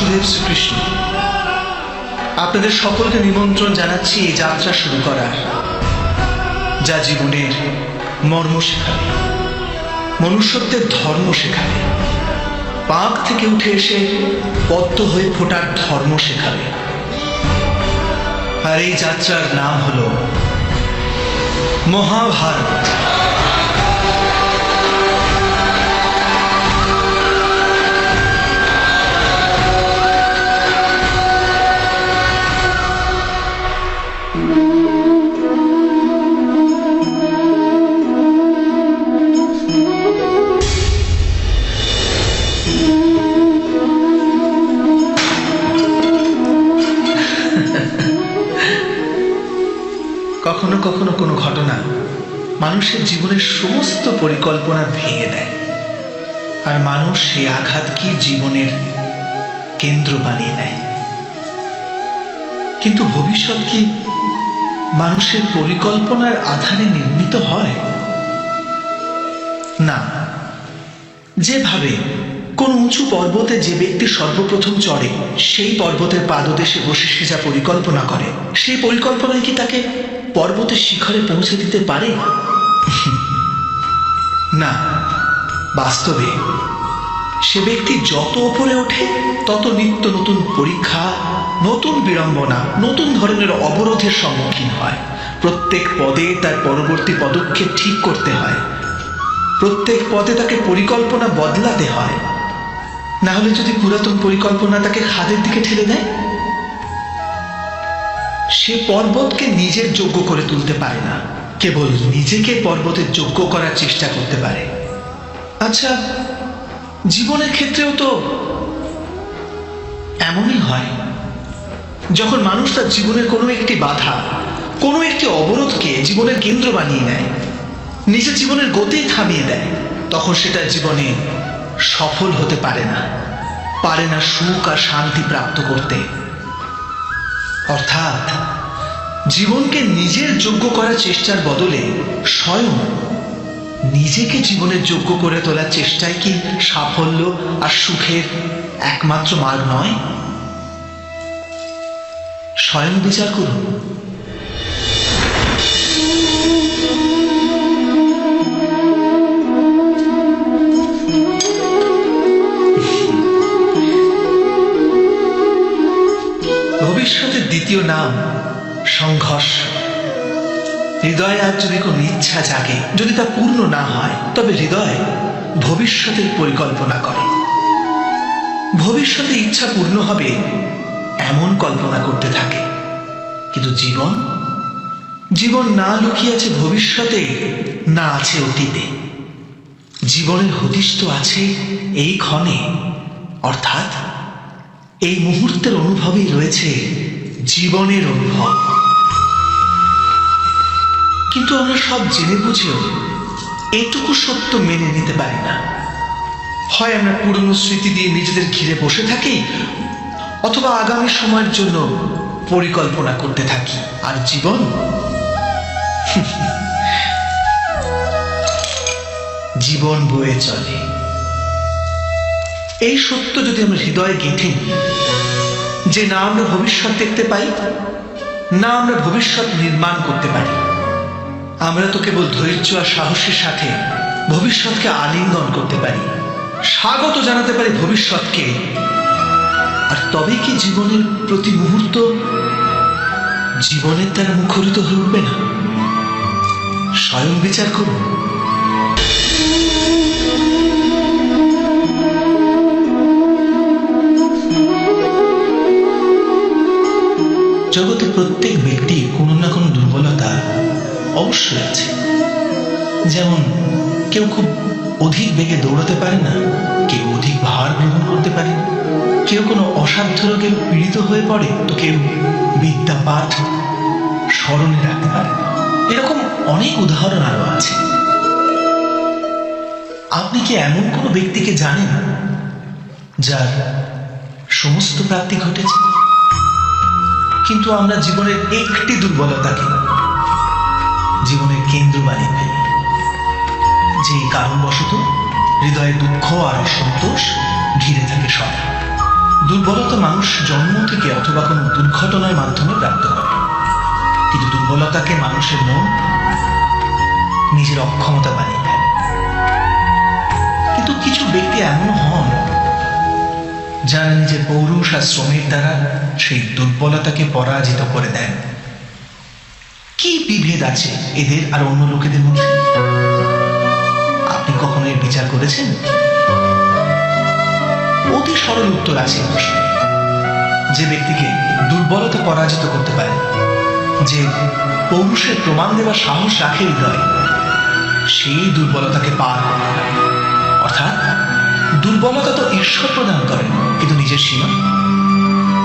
বাসুদেব শ্রীকৃষ্ণ, আপনাদের সকলকে নিমন্ত্রণ জানাচ্ছি এই যাত্রা শুরু করার, যা জীবনের মর্ম শেখাবে, মনুষ্যত্বের ধর্ম শেখাবে পাক থেকে উঠে এসে পদ্ম হয়ে ফোটার ধর্ম শেখাবে। আর এই যাত্রার নাম হল মহাভারত। কখনো কখনো কোনো ঘটনা মানুষের জীবনের সমস্ত পরিকল্পনা ভেঙে দেয়। আর মানুষ সেই আঘাতকে জীবনের কেন্দ্র বানিয়ে নেয়। কিন্তু ভবিষ্যৎ কি মানুষের পরিকল্পনার আধারে নির্মিত হয়? না। যেভাবে কোন উঁচু পর্বতে যে ব্যক্তি সর্বপ্রথম চড়ে, সেই পর্বতের পাদদেশে বসে সে যা পরিকল্পনা করে, সেই পরিকল্পনায় কি তাকে পর্বতের শিখরে পৌঁছে দিতে পারে? না, বাস্তবে সে ব্যক্তি যত ওপরে ওঠে, তত নিত্য নতুন পরীক্ষা, নতুন বিড়ম্বনা, নতুন ধরনের অবরোধের সম্মুখীন হয়। প্রত্যেক পদে তার পরবর্তী পদক্ষেপ ঠিক করতে হয়। প্রত্যেক পদে তাকে পরিকল্পনা বদলাতে হয়। না হলে যদি পুরাতন পরিকল্পনা তাকে খাদের দিকে ঠেলে দেয়? সে পর্বতকে নিজের যোগ্য করে তুলতে পারে না। কেবল নিজেকে পর্বতের যোগ্য করার চেষ্টা করতে পারে। আচ্ছা জীবনের ক্ষেত্রেও তো এমনই হয়। যখন মানুষ তার জীবনের কোনো একটি বাধা, কোনো একটি অবরোধকে জীবনের কেন্দ্র বানিয়ে নেয়, নিজের জীবনের গতি থামিয়ে দেয়, তখন সেটা জীবনে সফল হতে পারে না। পারে না সুখ আর শান্তি প্রাপ্ত করতে। অর্থাৎ জীবনকে নিজের যোগ্য করার চেষ্টার বদলে স্বয়ং নিজেকে জীবনের যোগ্য করে তোলার চেষ্টাই কি সাফল্য আর সুখের একমাত্র মার্গ নয়? স্বয়ং বিচার করুন। ভবিষ্যতের দ্বিতীয় নাম সংঘর্ষ। হৃদয়ে আজ যদি কোনো ইচ্ছা জাগে, যদি তা পূর্ণ না হয়, তবে হৃদয় ভবিষ্যতের পরিকল্পনা করে। ভবিষ্যতে ইচ্ছা পূর্ণ হবে এমন কল্পনা করতে থাকে। কিন্তু জীবন? জীবন না লুকিয়ে আছে ভবিষ্যতে, না আছে অতীতে। জীবনের হদিশ তো আছে এই ক্ষণে, অর্থাৎ এই মুহূর্তের অনুভবেই রয়েছে জীবনের অনুভব। কিন্তু আমরা সব জেনে বুঝেও এটুকু সত্য মেনে নিতে পারি না। হয় আমরা পুরনো স্মৃতি দিয়ে নিজেদের ঘিরে বসে থাকি, অথবা আগামী সময়ের জন্য পরিকল্পনা করতে থাকি। আর জীবন? জীবন বয়ে চলে। এই সত্য যদি আমরা হৃদয়ে গেঁথে নিই, যে না আমরা ভবিষ্যৎ দেখতে পাই, না আমরা ভবিষ্যৎ নির্মাণ করতে পারি, আমরা তো কেবল ধৈর্য আর সাহসের সাথে ভবিষ্যৎকে আলিঙ্গন করতে পারি, স্বাগত জানাতে পারি ভবিষ্যৎকে। আর তবে কি জীবনের প্রতি মুহূর্ত জীবনের দ্বারা মুখরিত হয়ে উঠবে না? স্বয়ং বিচার করুন। প্রত্যেক ব্যক্তির কোনো না কোনো দুর্বলতা অবশ্যই আছে। যেমন, কেউ খুব অধিক বেগে দৌড়াতে পারে না, কেউ অধিক ভার গ্রহণ করতে পারে কেউ কোনো অসাধ্য রোগে পীড়িত হয়ে পড়ে, তো কেউ বিদ্যা পাঠ স্মরণে রাখতে পারে এরকম অনেক উদাহরণ আরও আছে। আপনি কি এমন কোনো ব্যক্তিকে জানেন, যার সমস্ত প্রাপ্তি ঘটেছে? কিন্তু আমরা জীবনের একটি দুর্বলতাকে জীবনের কেন্দ্র বানিয়ে ফেলি। যে কারণবশত হৃদয়ে দুঃখ আর অসন্তোষ ঘিরে থাকে সদা দুর্বলতা মানুষ জন্ম থেকে অথবা কোনো দুর্ঘটনার মাধ্যমে প্রাপ্ত করে কিন্তু দুর্বলতাকে মানুষের মন নিজের অক্ষমতা বানিয়ে ফেলে। কিন্তু কিছু ব্যক্তি এমন হন যারা নিজের পৌরুষ আর শ্রমের দ্বারা সেই দুর্বলতাকে পরাজিত করে দেন। কি বিভেদ আছে এদের আর অন্য লোকেদের মধ্যে? আপনি কখনো এর বিচার করেছেন? অতি সরল উত্তর আছে যে ব্যক্তিকে দুর্বলতা পরাজিত করতে পারে, যে পৌরুষের প্রমাণ দেওয়ার সাহস রাখে হৃদয়, সেই দুর্বলতাকে পার অর্থাৎ দুর্বলতা তো ঈশ্বর প্রদান করে, কিন্তু নিজের সীমা?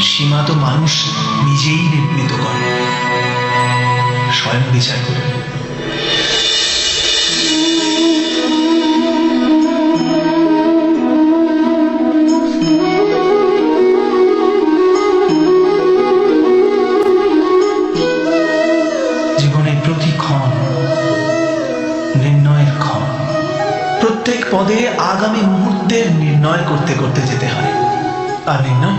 সীমা তো মানুষ নিজেই নির্মিত করে। স্বয়ং বিচার করুন। প্রত্যেক পদে আগামী মুহূর্তের নির্ণয় করতে করতে যেতে হয়। আর নির্ণয়?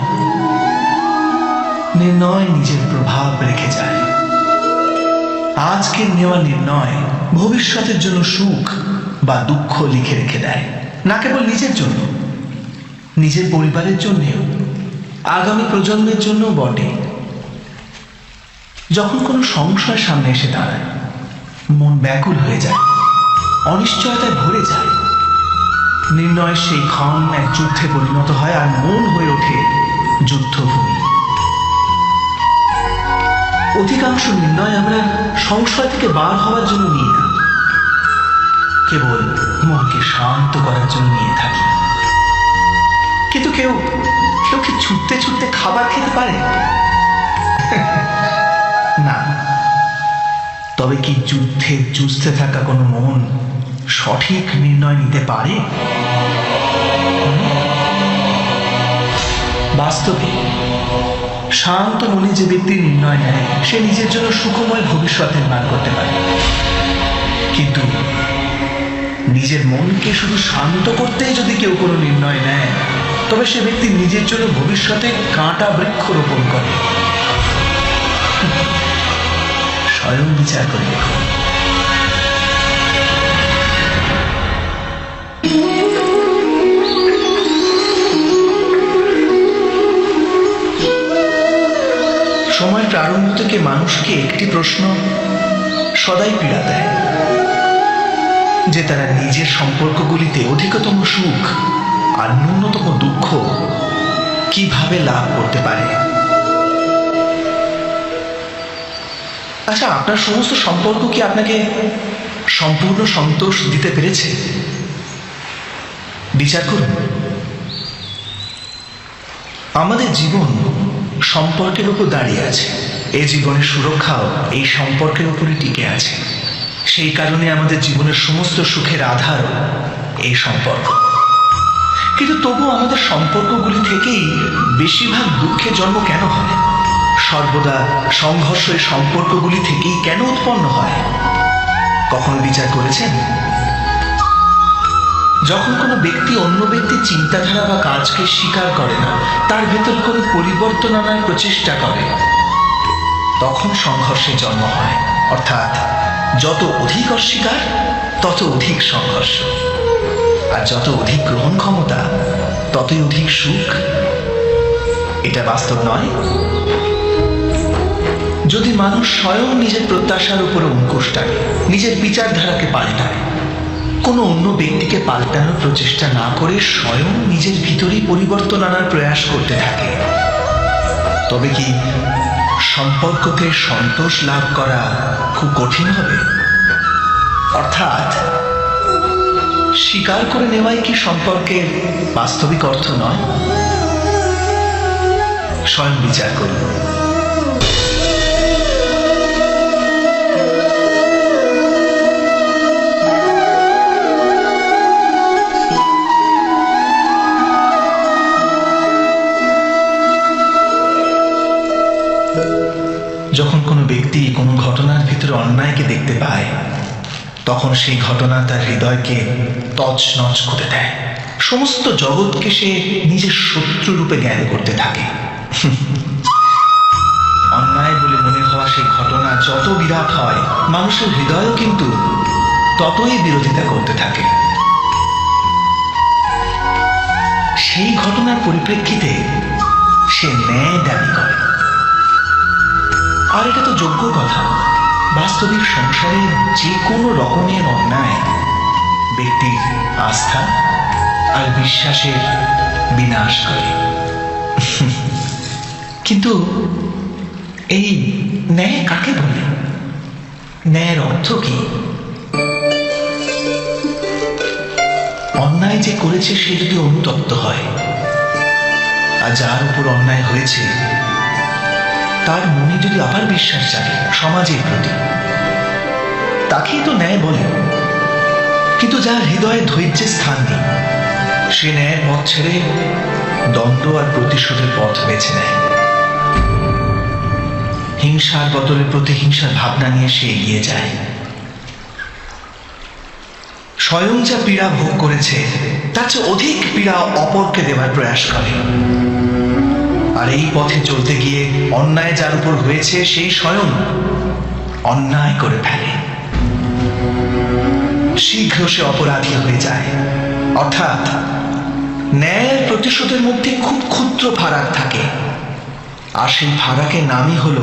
নির্ণয় নিজের প্রভাব রেখে যায়। আজকের নেওয়া নির্ণয় ভবিষ্যতের জন্য সুখ বা দুঃখ লিখে রেখে দেয়। না কেবল নিজের জন্য, নিজের পরিবারের জন্যেও, আগামী প্রজন্মের জন্য বটে। যখন কোনো সংশয় সামনে এসে দাঁড়ায়, মন ব্যাকুল হয়ে যায়, অনিশ্চয়তায় ভরে যায় নির্ণয়ের সেই ক্ষণ এক যুদ্ধে পরিণত হয় আর মন হয়ে ওঠে যুদ্ধভূমি। অধিকাংশ নির্ণয় আমরা সংশয় থেকে বার হওয়ার জন্য নিই না। কেবল মনকে শান্ত করার জন্য নিয়ে থাকি। কিন্তু কেউ কেউ কি ছুটতে ছুটতে খাবার খেতে পারে? না। তবে কি যুদ্ধে যুঝতে থাকা কোনো মন সঠিক নির্ণয় নিতে পারে? বাস্তবে, শান্ত মনে যে ব্যক্তি নির্ণয় নেয়, সে নিজের জন্য সুখময় ভবিষ্যৎ নির্মাণ করতে পারে। কিন্তু নিজের মনকে শুধু শান্ত করতেই যদি কেউ কোনো নির্ণয় নেয়, তবে সে ব্যক্তি নিজের জন্য ভবিষ্যতে কাঁটা বৃক্ষ রোপণ করে। স্বয়ং বিচার করে দেখুন। সময় প্রারম্ভ থেকে মানুষকে একটি প্রশ্ন সদাই পীড়া দেয়, যে তারা নিজের সম্পর্কগুলিতে অধিকতম সুখ আর ন্যূনতম দুঃখ কীভাবে লাভ করতে পারে? আচ্ছা আপনার সমস্ত সম্পর্ক কি আপনাকে সম্পূর্ণ সন্তোষ দিতে পেরেছে? বিচার করুন। আমাদের জীবন সম্পর্কের উপর দাঁড়িয়ে আছে। এই জীবনের সুরক্ষাও এই সম্পর্কের উপরই টিকে আছে। সেই কারণে আমাদের জীবনের সমস্ত সুখের আধার এই সম্পর্ক। কিন্তু তবু আমাদের সম্পর্কগুলি থেকেই বেশিরভাগ দুঃখের জন্ম কেন হয়? সর্বদা সংঘর্ষ সম্পর্কগুলি থেকেই কেন উৎপন্ন হয়? কখনো বিচার করেছেন? যখন কোনো ব্যক্তি অন্য ব্যক্তির চিন্তাধারা বা কাজকে স্বীকার করে না, তার ভেতর কোনো পরিবর্তন আনার প্রচেষ্টা করে, তখন সংঘর্ষের জন্ম হয়। অর্থাৎ যত অধিক অস্বীকার, তত অধিক সংঘর্ষ। আর যত অধিক গ্রহণ ক্ষমতা, ততই অধিক সুখ। এটা বাস্তব নয়। যদি মানুষ স্বয়ং নিজের প্রত্যাশার উপরে অঙ্কুশ টানে নিজের বিচারধারাকে পাল্টায় কোনো অন্য ব্যক্তিকে পাল্টানোর প্রচেষ্টা না করে স্বয়ং নিজের ভিতরেই পরিবর্তন আনার প্রয়াস করতে থাকে। তবে কি সম্পর্ককে সন্তোষ লাভ করা খুব কঠিন হবে? অর্থাৎ, স্বীকার করে নেওয়াই কি সম্পর্কের বাস্তবিক অর্থ নয়? স্বয়ং বিচার করুন। যখন কোনো ব্যক্তি কোনো ঘটনার ভিতরে অন্যায়কে দেখতে পায়, তখন সেই ঘটনা তার হৃদয়কে তছনছ করে দেয়। সমস্ত জগৎকে সে নিজের শত্রু রূপে জ্ঞান করতে থাকে। অন্যায় বলে মনে হওয়া সেই ঘটনা যত বিরাট হয়, মানুষের হৃদয়ও কিন্তু ততই বিরোধিতা করতে থাকে। সেই ঘটনার পরিপ্রেক্ষিতে সে ন্যায় দাবি করে। আর এটা তো যোগ্য কথা। বাস্তবিক সংসারে যে কোনো রকমের অন্যায়, ব্যক্তির আস্থা আর বিশ্বাসের বিনাশ করে। কিন্তু এই ন্যায় কাকে বলে? ন্যায়ের অর্থ কি? অন্যায় যে করেছে সে যদি অনুতপ্ত হয়, আর যার উপর অন্যায় হয়েছে তার মনে যদি আবার বিশ্বাস জাগে সমাজের প্রতি, তাকেই তো ন্যায় বলে। কিন্তু যার হৃদয়ে ধৈর্যের স্থান নেই, সে ন্যায়ের পথ ছেড়ে দণ্ড আর প্রতিশোধের পথ বেছে নেয়। হিংসার বদলে প্রতিহিংসার ভাবনা নিয়ে সে এগিয়ে যায়। স্বয়ং যা পীড়া ভোগ করেছে, তার চেয়ে অধিক পীড়া অপরকে দেওয়ার প্রয়াস করে। আর এই পথে চলতে গিয়ে অন্যায় যার উপর হয়েছে সেই স্বয়ং অন্যায় করে ফেলে। শীঘ্র সে অপরাধী হয়ে যায়। অর্থাৎ, ন্যায়ের প্রতিশোধের মধ্যে খুব ক্ষুদ্র ফারাক থাকে। আর সেই ফারাকের নামই হল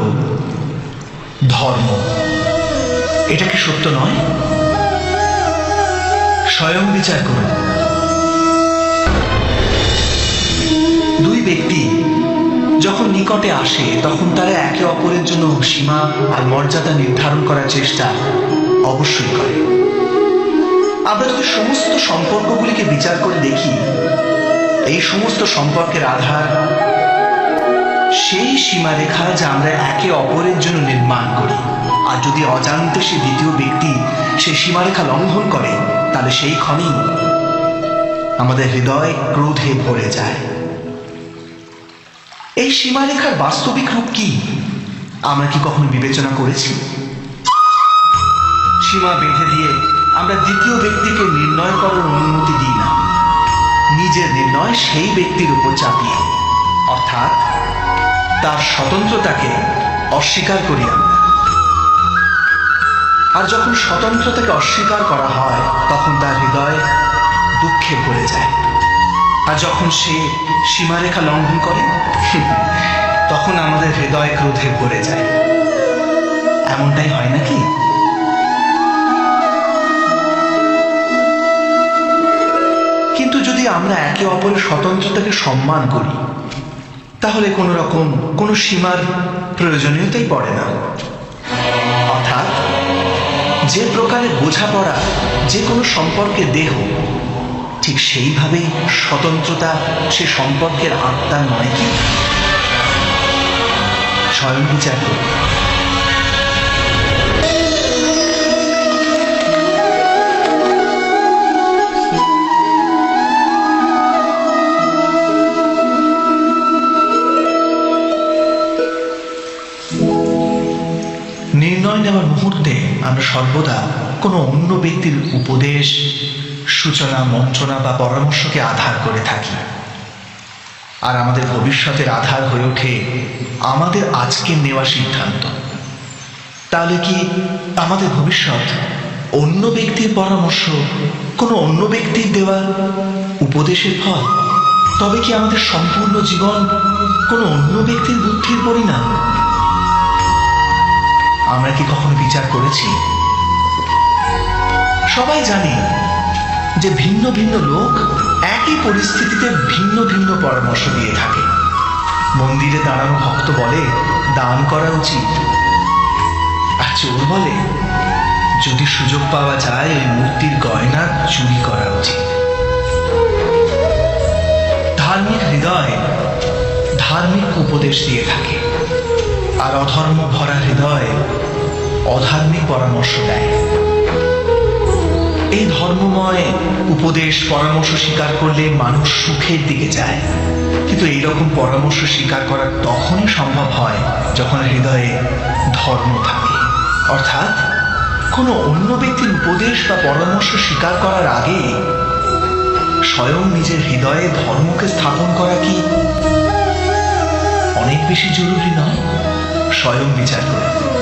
ধর্ম। এটা কি সত্য নয়? স্বয়ং বিচার করুন। দুই ব্যক্তি যখন নিকটে আসে, তখন তারা একে অপরের জন্য সীমা আর মর্যাদা নির্ধারণ করার চেষ্টা অবশ্যই করে। আমরা যদি সমস্ত সম্পর্কগুলিকে বিচার করে দেখি, এই সমস্ত সম্পর্কের আধার সেই সীমারেখা যা আমরা একে অপরের জন্য নির্মাণ করি। আর যদি অজান্তে সে দ্বিতীয় ব্যক্তি সেই সীমারেখা লঙ্ঘন করে, তাহলে সেই ক্ষণেই আমাদের হৃদয় ক্রোধে ভরে যায়। এই সীমারেখার বাস্তবিক রূপ কি? আমরা কি কখনো বিবেচনা করেছি? সীমা বেঁধে দিয়ে আমরা দ্বিতীয় ব্যক্তিকে নির্ণয় করার অনুমতি দিই না। নিজের নির্ণয় সেই ব্যক্তির উপর চাপিয়ে। অর্থাৎ, তার স্বতন্ত্রতাকে অস্বীকার করি আমরা। আর যখন স্বতন্ত্রতাকে অস্বীকার করা হয়, তখন তার হৃদয় দুঃখে ভরে যায়। আর যখন সে সীমারেখা লঙ্ঘন করে তখন আমাদের হৃদয় ক্রোধে ভরে যায়। এমনটাই হয় নাকি? কিন্তু যদি আমরা একে অপরের স্বতন্ত্রতাকে সম্মান করি, তাহলে কোনো রকম কোনো সীমার প্রয়োজনীয়তাই পড়ে না। অর্থাৎ যে প্রকারে বোঝাপড়া, যে কোনো সম্পর্কের দেহ ঠিক সেইভাবেই স্বতন্ত্রতা সে সম্পর্কের আত্মা নয় কি স্বয়ং বিচার। নির্ণয় নেওয়ার মুহূর্তে আমরা সর্বদা কোনো অন্য ব্যক্তির উপদেশ সূচনা, মন্ত্রণা বা পরামর্শকে আধার করে থাকি। আর আমাদের ভবিষ্যতের আধার হয়ে ওঠে আমাদের আজকে নেওয়া সিদ্ধান্ত। তাহলে কি আমাদের ভবিষ্যৎ অন্য ব্যক্তির পরামর্শ, কোনো অন্য ব্যক্তির দেওয়া উপদেশের ফল? তবে কি আমাদের সম্পূর্ণ জীবন কোনো অন্য ব্যক্তির বুদ্ধির পরিণাম? আমরা কি কখনো বিচার করেছি? সবাই জানে যে ভিন্ন ভিন্ন লোক একই পরিস্থিতিতে ভিন্ন ভিন্ন পরামর্শ দিয়ে থাকে। মন্দিরে দাঁড়ানো ভক্ত বলে, দান করা উচিত। আর চোর বলে, যদি সুযোগ পাওয়া যায় ওই মূর্তির গয়না চুরি করা উচিত। ধার্মিক হৃদয় ধার্মিক উপদেশ দিয়ে থাকে। আর অধর্ম ভরা হৃদয় অধার্মিক পরামর্শ দেয়। এই ধর্মময় উপদেশ পরামর্শ স্বীকার করলে মানুষ সুখের দিকে যায়। কিন্তু এইরকম পরামর্শ স্বীকার করা তখনই সম্ভব হয় যখন হৃদয়ে ধর্ম থাকে। অর্থাৎ কোনো অন্য ব্যক্তির উপদেশ বা পরামর্শ স্বীকার করার আগে স্বয়ং নিজের হৃদয়ে ধর্মকে স্থাপন করা কি অনেক বেশি জরুরি নয়? স্বয়ং বিচার করুন।